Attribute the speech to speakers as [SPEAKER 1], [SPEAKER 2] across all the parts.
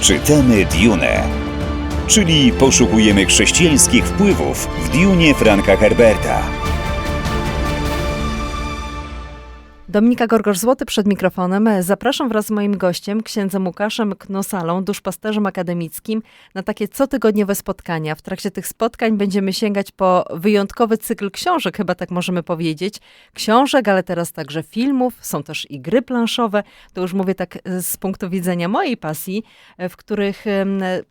[SPEAKER 1] Czytamy Dune, czyli poszukujemy chrześcijańskich wpływów w Dune Franka Herberta.
[SPEAKER 2] Dominika Gorgosz-Złoty przed mikrofonem. Zapraszam wraz z moim gościem, księdzem Łukaszem Knosalą, duszpasterzem akademickim, na takie cotygodniowe spotkania. W trakcie tych spotkań będziemy sięgać po wyjątkowy cykl książek, chyba tak możemy powiedzieć. Książek, ale teraz także filmów, są też i gry planszowe. To już mówię tak z punktu widzenia mojej pasji, w których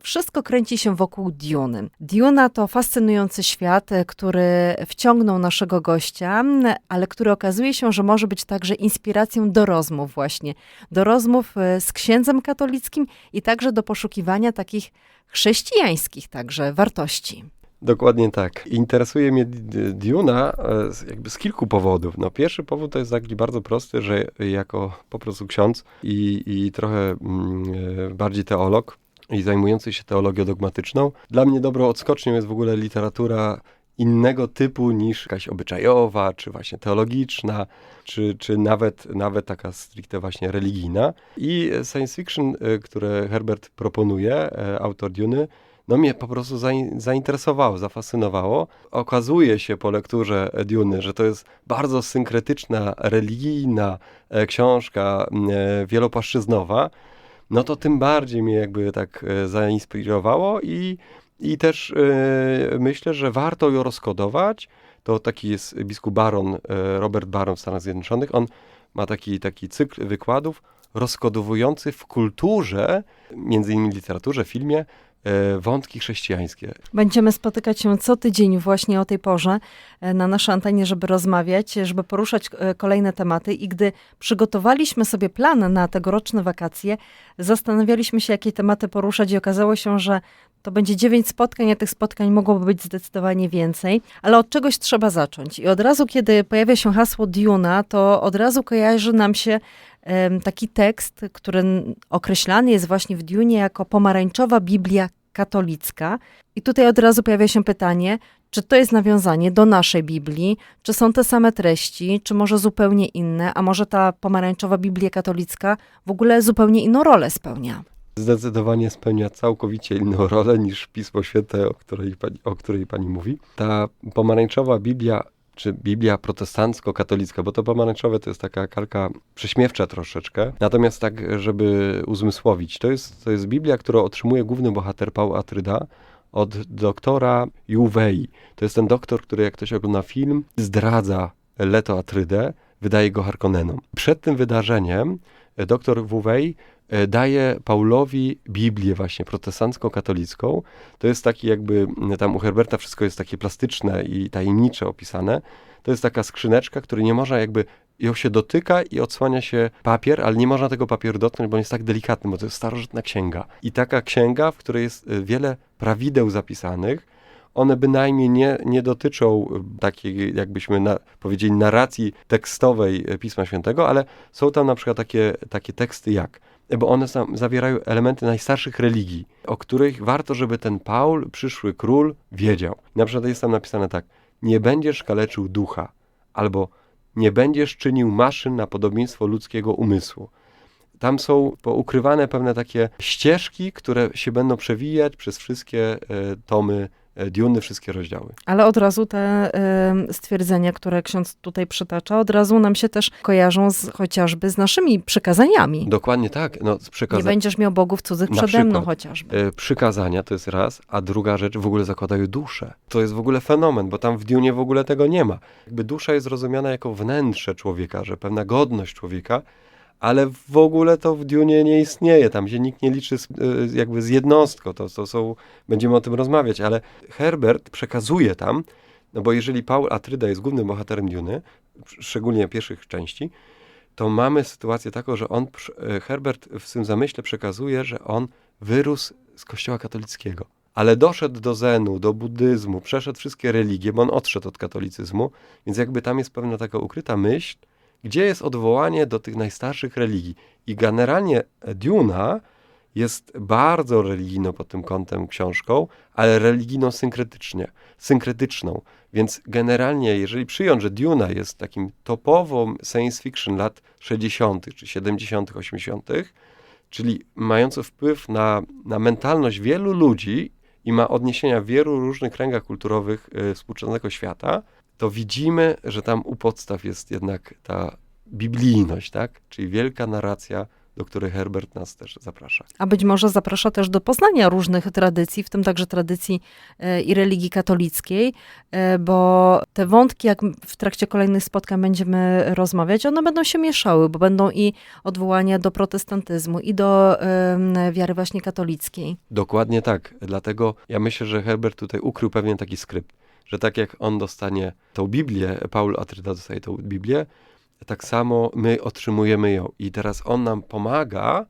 [SPEAKER 2] wszystko kręci się wokół Duny. Duna to fascynujący świat, który wciągnął naszego gościa, ale który okazuje się, że może być także inspiracją do rozmów właśnie. Do rozmów e, z księdzem katolickim i także do poszukiwania takich chrześcijańskich także wartości.
[SPEAKER 3] Dokładnie tak. Interesuje mnie Duna e, jakby z kilku powodów. No, pierwszy powód to jest taki bardzo prosty, że jako po prostu ksiądz i, i trochę mm, e, bardziej teolog i zajmujący się teologią dogmatyczną, dla mnie dobrą odskocznią jest w ogóle literatura innego typu niż jakaś obyczajowa, czy właśnie teologiczna, czy, czy nawet, nawet taka stricte właśnie religijna. I science fiction, e, które Herbert proponuje, e, autor Duny, no mnie po prostu zain- zainteresowało, zafascynowało. Okazuje się po lekturze Duny, że to jest bardzo synkretyczna, religijna e, książka, wielopłaszczyznowa, no to tym bardziej mnie jakby tak zainspirowało i, i też e, myślę, że warto ją rozkodować. To taki jest biskup Baron, e, Robert Baron w Stanach Zjednoczonych. On ma taki, taki cykl wykładów rozkodowujący w kulturze, między innymi literaturze, filmie, wątki chrześcijańskie.
[SPEAKER 2] Będziemy spotykać się co tydzień właśnie o tej porze e, na naszej antenie, żeby rozmawiać, żeby poruszać e, kolejne tematy. I gdy przygotowaliśmy sobie plan na tegoroczne wakacje, zastanawialiśmy się, jakie tematy poruszać i okazało się, że to będzie dziewięć spotkań, a tych spotkań mogłoby być zdecydowanie więcej, ale od czegoś trzeba zacząć. I od razu, kiedy pojawia się hasło Duna, to od razu kojarzy nam się taki tekst, który określany jest właśnie w Dunie jako pomarańczowa Biblia katolicka. I tutaj od razu pojawia się pytanie, czy to jest nawiązanie do naszej Biblii, czy są te same treści, czy może zupełnie inne, a może ta pomarańczowa Biblia katolicka w ogóle zupełnie inną rolę spełnia.
[SPEAKER 3] Zdecydowanie spełnia całkowicie inną rolę niż Pismo Święte, o której, pani- o której pani mówi. Ta pomarańczowa Biblia, czy Biblia protestancko-katolicka, bo to pomarańczowe to jest taka kalka prześmiewcza troszeczkę. Natomiast tak, żeby uzmysłowić, to jest, to jest Biblia, którą otrzymuje główny bohater Paul Atryda od doktora Juwei. To jest ten doktor, który jak ktoś ogląda film, zdradza Leto Atrydę, wydaje go Harkonnenom. Przed tym wydarzeniem doktor Wuwej daje Paulowi Biblię właśnie protestancko-katolicką. To jest taki jakby, tam u Herberta wszystko jest takie plastyczne i tajemnicze opisane. To jest taka skrzyneczka, której nie można jakby, ją się dotyka i odsłania się papier, ale nie można tego papieru dotknąć, bo on jest tak delikatny, bo to jest starożytna księga. I taka księga, w której jest e, wiele prawideł zapisanych, one bynajmniej nie, nie dotyczą e, takiej, jakbyśmy na, powiedzieli, narracji tekstowej e, Pisma Świętego, ale są tam na przykład takie, takie teksty jak, bo one zawierają elementy najstarszych religii, o których warto, żeby ten Paul, przyszły król, wiedział. Na przykład jest tam napisane tak, nie będziesz kaleczył ducha, albo nie będziesz czynił maszyn na podobieństwo ludzkiego umysłu. Tam są poukrywane pewne takie ścieżki, które się będą przewijać przez wszystkie e, tomy e, Duny, wszystkie rozdziały.
[SPEAKER 2] Ale od razu te em, stwierdzenia, które ksiądz tutaj przytacza, od razu nam się też kojarzą z, chociażby z naszymi przykazaniami.
[SPEAKER 3] Dokładnie tak. No,
[SPEAKER 2] Nie będziesz miał bogów cudzych
[SPEAKER 3] Na
[SPEAKER 2] przede mną
[SPEAKER 3] przykład.
[SPEAKER 2] chociażby.
[SPEAKER 3] e, przykazania to jest raz, a druga rzecz w ogóle zakładają duszę. To jest w ogóle fenomen, bo tam w Dunie w ogóle tego nie ma. Jakby dusza jest rozumiana jako wnętrze człowieka, że pewna godność człowieka, ale w ogóle to w Dunie nie istnieje. Tam się nikt nie liczy z, e, jakby z jednostką. To, to są, będziemy o tym rozmawiać, ale Herbert przekazuje tam, no bo jeżeli Paul Atryda jest głównym bohaterem Duny, szczególnie pierwszych części, to mamy sytuację taką, że on, e, Herbert w swym zamyśle przekazuje, że on wyrósł z kościoła katolickiego. Ale doszedł do Zenu, do buddyzmu, przeszedł wszystkie religie, bo on odszedł od katolicyzmu, więc jakby tam jest pewna taka ukryta myśl, gdzie jest odwołanie do tych najstarszych religii. I generalnie Duna jest bardzo religijną pod tym kątem książką, ale religijną synkretycznie, synkretyczną. Więc generalnie, jeżeli przyjąć, że Duna jest takim topową science fiction lat 60., czy 70., 80., czyli mający wpływ na, na mentalność wielu ludzi i ma odniesienia w wielu różnych kręgach kulturowych y, współczesnego świata, to widzimy, że tam u podstaw jest jednak ta biblijność, tak? Czyli wielka narracja, do której Herbert nas też zaprasza.
[SPEAKER 2] A być może zaprasza też do poznania różnych tradycji, w tym także tradycji e, i religii katolickiej, e, bo te wątki, jak w trakcie kolejnych spotkań będziemy rozmawiać, one będą się mieszały, bo będą i odwołania do protestantyzmu, i do wiary właśnie katolickiej.
[SPEAKER 3] Dokładnie tak. Dlatego ja myślę, że Herbert tutaj ukrył pewien taki skrypt, że tak jak on dostanie tą Biblię, Paul Atryda dostaje tą Biblię, tak samo my otrzymujemy ją. I teraz on nam pomaga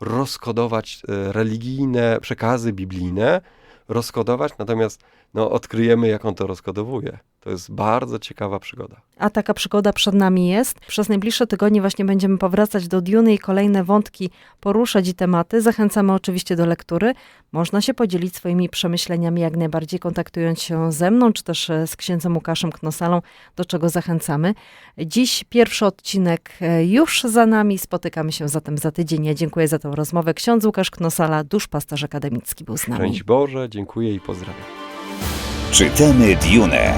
[SPEAKER 3] rozkodować e, religijne przekazy biblijne, rozkodować, natomiast no, odkryjemy, jak on to rozkodowuje. To jest bardzo ciekawa przygoda.
[SPEAKER 2] A taka przygoda przed nami jest. Przez najbliższe tygodnie właśnie będziemy powracać do Duny i kolejne wątki poruszać i tematy. Zachęcamy oczywiście do lektury. Można się podzielić swoimi przemyśleniami jak najbardziej, kontaktując się ze mną, czy też e, z księdzem Łukaszem Knosalą, do czego zachęcamy. Dziś pierwszy odcinek e, już za nami. Spotykamy się zatem za tydzień. Ja dziękuję za tę rozmowę. Ksiądz Łukasz Knosala, duszpasterz akademicki był z nami.
[SPEAKER 3] Szczęść Boże, dziękuję i pozdrawiam.
[SPEAKER 1] Czytamy Dune,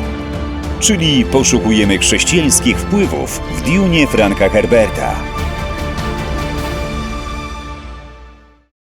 [SPEAKER 1] czyli poszukujemy chrześcijańskich wpływów w Dune Franka Herberta.